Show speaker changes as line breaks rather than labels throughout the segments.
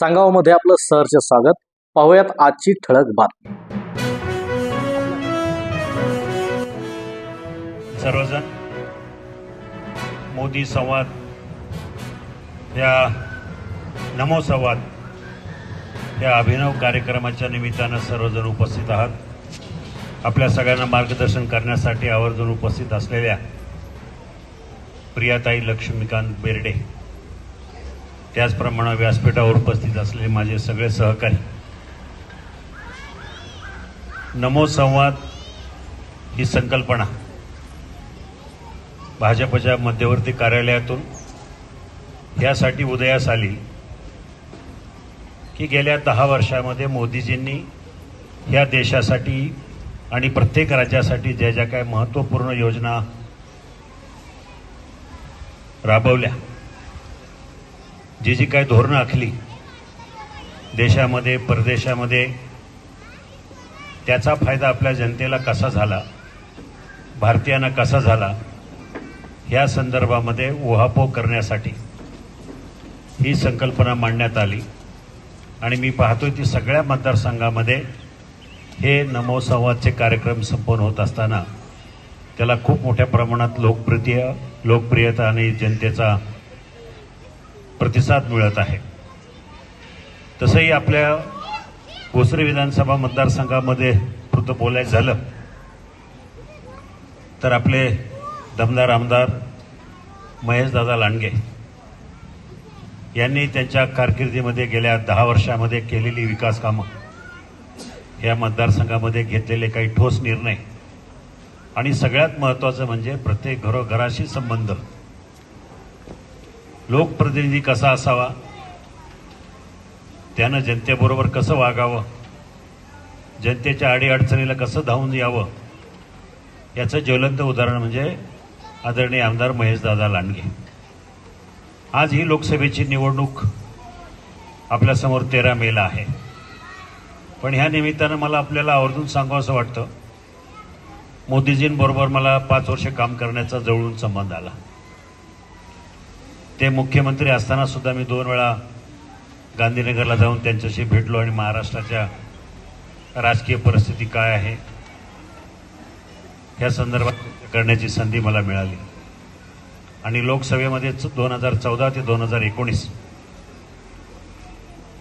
सांगावमध्ये आपलं सहर्ष स्वागत. पाहूयात आजची ठळक बातमी.
सर्वजण मोदी संवाद या नमो संवाद या अभिनव कार्यक्रमाच्या निमित्तानं सर्वजण उपस्थित आहात. आपल्या सगळ्यांना मार्गदर्शन करण्यासाठी आवर्जून उपस्थित असलेल्या प्रियाताई लक्ष्मीकांत बेर्डे. त्याचप्रमाणे व्यासपीठावर उपस्थित असलेले माझे सगळे सहकारी. नमो संवाद ही संकल्पना भाजपच्या मध्यवर्ती कार्यालयातून यासाठी उदयास आली की गेल्या दहा वर्षामध्ये मोदीजींनी या देशासाठी आणि प्रत्येक राज्यासाठी ज्या ज्या काय महत्त्वपूर्ण योजना राबवल्या जी जी काय धोरणं आखली देशामध्ये परदेशामध्ये त्याचा फायदा आपल्या जनतेला कसा झाला भारतीयांना कसा झाला ह्या संदर्भामध्ये उहापोह करण्यासाठी ही संकल्पना मांडण्यात आली. आणि मी पाहतोय ती सगळ्या मतदारसंघामध्ये हे नमोसंवादचे कार्यक्रम संपन्न होत असताना त्याला खूप मोठ्या प्रमाणात लोकप्रिय लोकप्रियता आणि जनतेचा प्रतिसाद मिळत आहे. तसंही आपल्या भोसरी विधानसभा मतदारसंघामध्ये पुरतं बोलायचं झालं तर आपले दमदार आमदार महेशदादा लांडगे यांनी त्यांच्या कारकिर्दीमध्ये गेल्या दहा वर्षामध्ये केलेली विकास कामं या मतदारसंघामध्ये घेतलेले काही ठोस निर्णय आणि सगळ्यात महत्त्वाचं म्हणजे प्रत्येक घरोघराशी संबंध लोकप्रतिनिधी कसा असावा? त्यानं जनतेबरोबर कसं वागावं? जनतेच्या अडीअडचणीला कसं धावून यावं? याचं ज्वलंत उदाहरण म्हणजे आदरणीय आमदार महेशदादा लांडगे. आज ही लोकसभेची निवडणूक आपल्यासमोर तेरा मेला आहे. पण ह्या निमित्तानं मला आपल्याला आवर्जून सांगावं असं वाटतं मोदीजींबरोबर मला पाच वर्ष काम करण्याचा जवळून संबंध आला. ते मुख्यमंत्री असताना सुद्धा मी दोन वेळा गांधीनगरला जाऊन त्यांच्याशी भेटलो आणि महाराष्ट्राच्या राजकीय परिस्थिती काय आहे या संदर्भात करण्याची संधी मला मिळाली. आणि लोकसभेमध्ये दोन हजार चौदा ते दोन हजार एकोणीस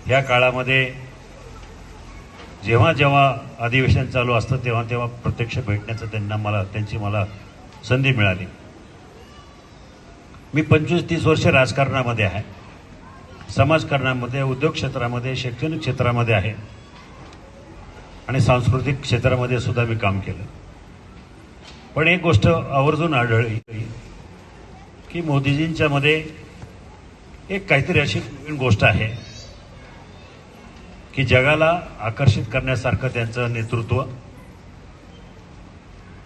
या काळामध्ये जेव्हा जेव्हा अधिवेशन चालू असतं तेव्हा तेव्हा प्रत्यक्ष भेटण्याचं त्यांना मला त्यांची मला संधी मिळाली. मी पंचवीस तीस वर्ष राजकारणामध्ये आहे. समाजकारणामध्ये उद्योग क्षेत्रामध्ये शैक्षणिक क्षेत्रामध्ये आहे. आणि सांस्कृतिक क्षेत्रामध्ये सुद्धा मी काम केलं. पण एक गोष्ट आवर्जून आढळली की मोदीजींच्या मध्ये एक काहीतरी अशी नवीन गोष्ट आहे की जगाला आकर्षित करण्यासारखं त्यांचं नेतृत्व.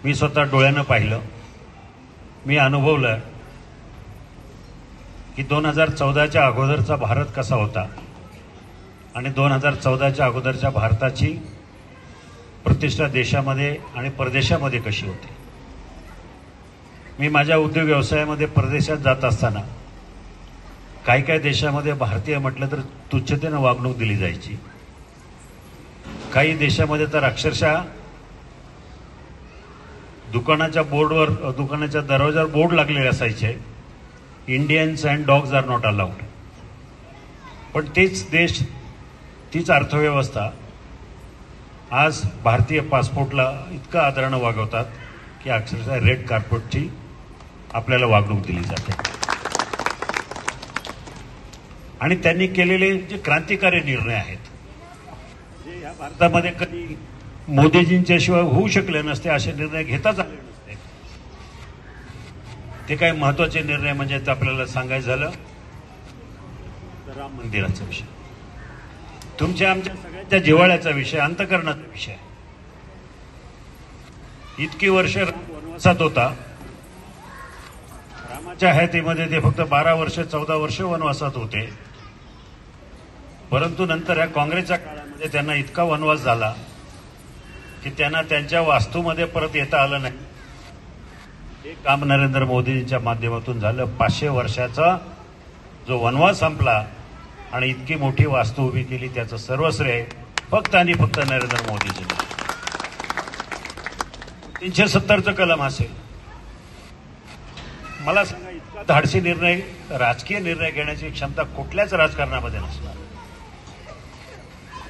मी स्वतः डोळ्यानं पाहिलं. मी अनुभवलं की दोन हजार चौदाच्या अगोदरचा भारत कसा होता? आणि दोन हजार चौदाच्या अगोदरच्या भारताची प्रतिष्ठा देशामध्ये आणि परदेशामध्ये कशी होती? मी माझ्या उद्योग व्यवसायामध्ये परदेशात जात असताना काही काही देशामध्ये भारतीय म्हटलं तर तुच्छतेनं वागणूक दिली जायची. काही देशामध्ये तर अक्षरशः दुकानाच्या बोर्डवर दुकानाच्या दरवाजावर बोर्ड लागलेले असायचे. Indians and dogs are not allowed पण तेच देश तीच अर्थव्यवस्था आज भारतीय पासपोर्टला इतकं आदरानं वागवतात की अक्षरशः रेड कार्पेटची आपल्याला वागणूक दिली जाते आणि त्यांनी केलेले जे क्रांतिकारी निर्णय आहेत जे या भारतामध्ये कधी मोदीजींच्याशिवाय होऊ शकले नसते असे निर्णय घेताच आले ते काही महत्त्वाचे निर्णय म्हणजे ते आपल्याला सांगायचं झालं राम मंदिराचा विषय. तुमच्या आमच्या सगळ्यांच्या जिव्हाळ्याचा विषय अंतकरणाचा विषय. इतकी वर्ष राम वनवासात होता. रामाच्या हयातीमध्ये ते फक्त बारा वर्ष चौदा वर्ष वनवासात होते. परंतु नंतर या काँग्रेसच्या काळामध्ये त्यांना इतका वनवास झाला की त्यांना त्यांच्या वास्तूमध्ये परत येता आलं नाही. हे काम नरेंद्र मोदींच्या माध्यमातून झालं पाचशे वर्षाचा जो वनवास संपला आणि इतकी मोठी वास्तू उभी केली त्याचं सर्व श्रेय फक्त आणि फक्त नरेंद्र मोदीजी तीनशे सत्तरचं कलम असेल. मला सांगा इतका धाडसी निर्णय राजकीय निर्णय घेण्याची क्षमता कुठल्याच राजकारणामध्ये नसणार.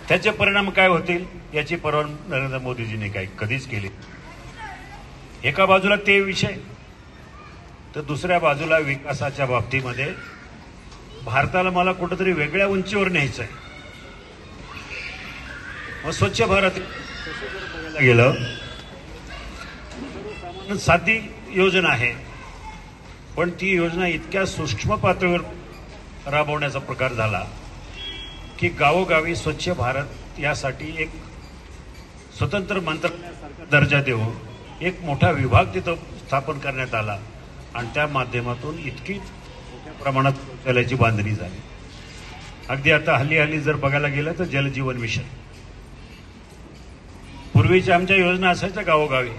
त्याचे परिणाम काय होतील याची पर्वा नरेंद्र मोदीजींनी काही कधीच केली एका बाजूला ते विषय तर दुसऱ्या बाजूला विकासाच्या बाबतीमध्ये भारताला मला कुठंतरी वेगळ्या उंचीवर न्यायचं आहे मग स्वच्छ भारत गेलं. साधी योजना आहे पण ती योजना इतक्या सूक्ष्म पातळीवर राबवण्याचा प्रकार झाला की गावोगावी स्वच्छ भारत यासाठी एक स्वतंत्र मंत्रालयासारखा दर्जा देऊन एक मोठा विभाग तिथं स्थापन करण्यात आला. आणि त्या माध्यमातून इतकी मोठ्या प्रमाणात शौचालयाची बांधणी झाली. अगदी आता हल्ली हल्ली जर बघायला गेलं तर जलजीवन मिशन. पूर्वीच्या आमच्या योजना असायच्या गावोगावी.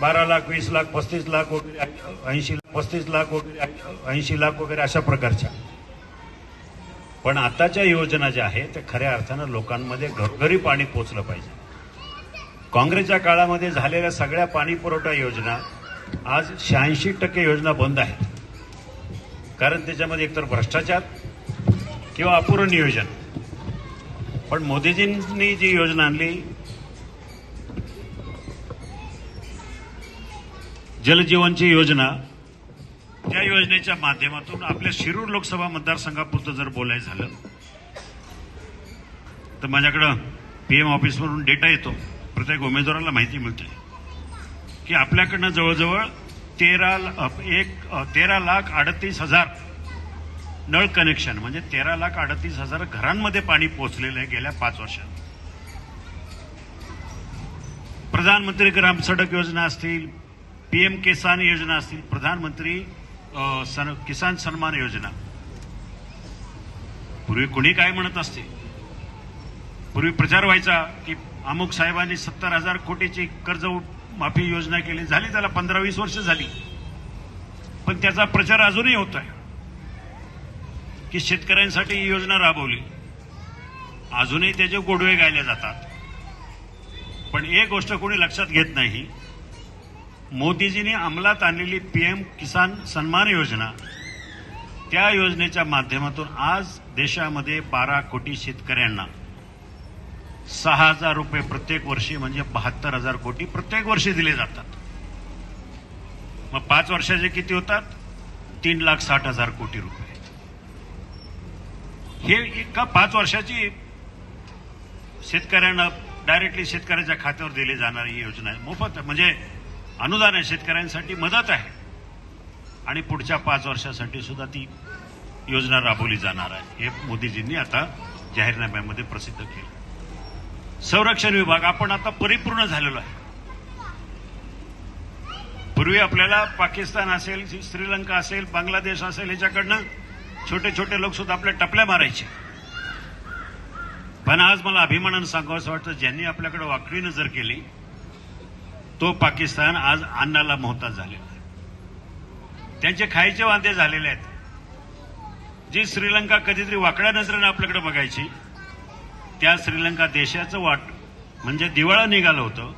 बारा लाख वीस लाख पस्तीस लाख वगैरे ऐंशी लाख पस्तीस लाख वगैरे ऐंशी लाख वगैरे अशा प्रकारच्या. पण आताच्या योजना ज्या आहेत त्या खऱ्या अर्थानं लोकांमध्ये घरोघरी पाणी पोचलं पाहिजे. काँग्रेसच्या काळामध्ये झालेल्या सगळ्या पाणी पुरवठा योजना आज शहाऐंशी टक्के योजना बंद आहेत. कारण त्याच्यामध्ये एकतर भ्रष्टाचार किंवा अपुरं नियोजन. पण मोदीजींनी जी योजना आणली जलजीवनची योजना त्या योजनेच्या माध्यमातून आपल्या शिरूर लोकसभा मतदारसंघापुरतं जर बोलायचं झालं तर माझ्याकडं पी एम ऑफिसवरून डेटा येतो. प्रत्येक उमेदवाराला माहिती मिळते की आपल्याकडनं जवळजवळ तेरा एक तेरा लाख अडतीस हजार नळ कनेक्शन म्हणजे तेरा लाख अडतीस हजार घरांमध्ये पाणी पोहोचलेलं आहे गेल्या पाच वर्षात. प्रधानमंत्री ग्राम सडक योजना असतील पीएम किसान योजना असतील प्रधानमंत्री सन- किसान सन्मान योजना. पूर्वी कुणी काय म्हणत असते? पूर्वी प्रचार व्हायचा की अमुक साहेबांनी सत्तर हजार कोटीची कर्ज माफी योजना केली. झाली त्याला पंधरा वीस वर्ष झाली. पण त्याचा प्रचार अजूनही होत आहे. की शेतकऱ्यांसाठी ही योजना राबवली. अजूनही त्याचे गोडवे गायले जातात. पण एक गोष्ट कोणी लक्षात घेत नाही. मोदीजींनी अंमलात आणलेली पीएम किसान सन्मान योजना त्या योजनेच्या माध्यमातून आज देशामध्ये बारा कोटी शेतकऱ्यांना सहा हजार रुपये प्रत्येक वर्षी म्हणजे बहात्तर हजार कोटी प्रत्येक वर्षी दिले जातात. मग पाच वर्षाचे किती होतात? तीन लाख साठ हजार कोटी रुपये. हे एका पाच वर्षाची शेतकऱ्यांना डायरेक्टली शेतकऱ्याच्या खात्यावर दिली जाणारी ही योजना आहे. मोफत म्हणजे अनुदान आहे शेतकऱ्यांसाठी मदत आहे. आणि पुढच्या पाच वर्षासाठी सुद्धा ती योजना राबवली जाणार आहे. हे मोदीजींनी आता जाहीरनाम्यामध्ये प्रसिद्ध केलं. संरक्षण विभाग. आपण आता परिपूर्ण झालेलो आहे. पूर्वी आपल्याला पाकिस्तान असेल श्रीलंका असेल बांगलादेश असेल याच्याकडनं छोटे छोटे लोक सुद्धा आपल्या टपल्या मारायचे. पण आज मला अभिमानानं सांगावं वाटतं ज्यांनी आपल्याकडे वाकडी नजर केली तो पाकिस्तान आज अन्नाला मोहताज झालेला आहे. त्यांचे खायचे वांदे झालेले आहेत. जी श्रीलंका कधीतरी वाकड्या नजरेनं आपल्याकडे बघायची त्या श्रीलंका देशाचं वाट म्हणजे दिवाळं निघालं होतं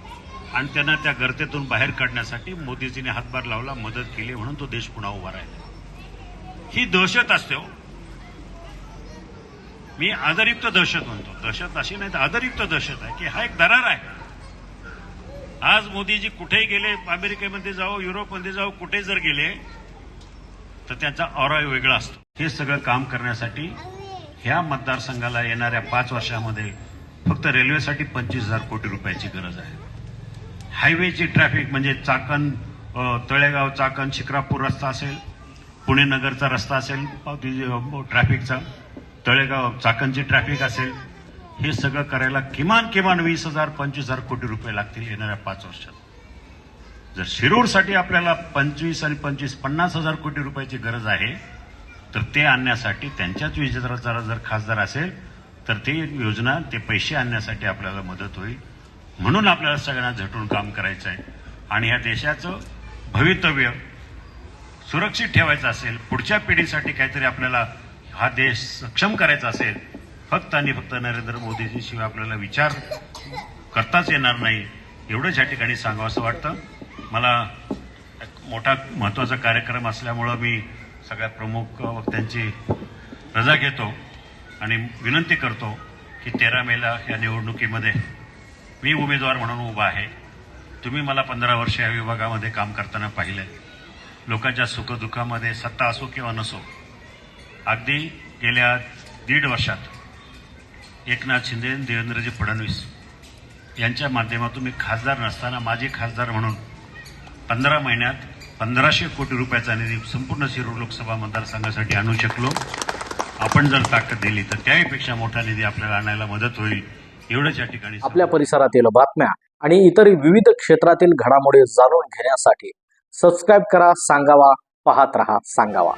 आणि त्यांना त्या गर्तेतून बाहेर काढण्यासाठी मोदीजीने हातभार लावला मदत केली म्हणून तो देश पुन्हा उभा राहिला. ही दहशत असते हो. मी आदरयुक्त दहशत म्हणतो. दहशत अशी नाही तर आदरयुक्त दहशत आहे की हा एक दरार आहे. आज मोदीजी कुठेही गेले अमेरिकेमध्ये जाओ युरोपमध्ये जाओ कुठे जर गेले तर त्यांचा औरा वेगळा असतो. हे सगळं काम करण्यासाठी ह्या मतदारसंघाला येणाऱ्या पाच वर्षामध्ये फक्त रेल्वेसाठी पंचवीस हजार कोटी रुपयाची गरज आहे. हायवेची ट्रॅफिक म्हणजे चाकण तळेगाव चाकण शिक्रापूर रस्ता असेल पुणे नगरचा रस्ता असेल ट्रॅफिकचा तळेगाव चाकणची ट्रॅफिक असेल हे सगळं करायला किमान किमान वीस हजार पंचवीस हजार कोटी रुपये लागतील येणाऱ्या पाच वर्षात. जर शिरूरसाठी आपल्याला पंचवीस आणि पंचवीस पन्नास हजार कोटी रुपयाची गरज आहे तर ते आणण्यासाठी त्यांच्याच विजेता जर खासदार असेल तर ते योजना ते पैसे आणण्यासाठी आपल्याला मदत होईल. म्हणून आपल्याला सगळ्यांना झटून काम करायचं आहे आणि या देशाचं भवितव्य सुरक्षित ठेवायचं असेल पुढच्या पिढीसाठी काहीतरी आपल्याला हा देश सक्षम करायचा असेल फक्त आणि फक्त नरेंद्र मोदीजीशिवाय आपल्याला विचार करताच येणार नाही. एवढंच या ठिकाणी सांगावं असं वाटतं. मला एक मोठा महत्त्वाचा कार्यक्रम असल्यामुळं मी सगळ्या प्रमुख वक्त्यांची रजा घेतो आणि विनंती करतो की तेरा मेला या निवडणुकीमध्ये मी उमेदवार म्हणून उभा आहे. तुम्ही मला पंधरा वर्ष या विभागामध्ये काम करताना पाहिलं. लोकांच्या सुखदुःखामध्ये सत्ता असो किंवा नसो अगदी गेल्या दीड वर्षात एकनाथ शिंदे देवेंद्रजी फडणवीस यांच्या माध्यमातून मी खासदार नसताना माझे खासदार म्हणून पंधरा महिन्यात पंधराशे कोटी रुपयाचा निधी संपूर्ण शिरूर लोकसभा मतदारसंघासाठी आणू शकलो. आपण जर ताकद दिली तर त्याहीपेक्षा मोठा निधी आपल्याला आणायला मदत होईल एवढंच या ठिकाणी
आपल्या परिसरातील बातम्या आणि इतर विविध क्षेत्रातील घडामोडी जाणून घेण्यासाठी सबस्क्राईब करा सांगावा पाहत रहा सांगावा.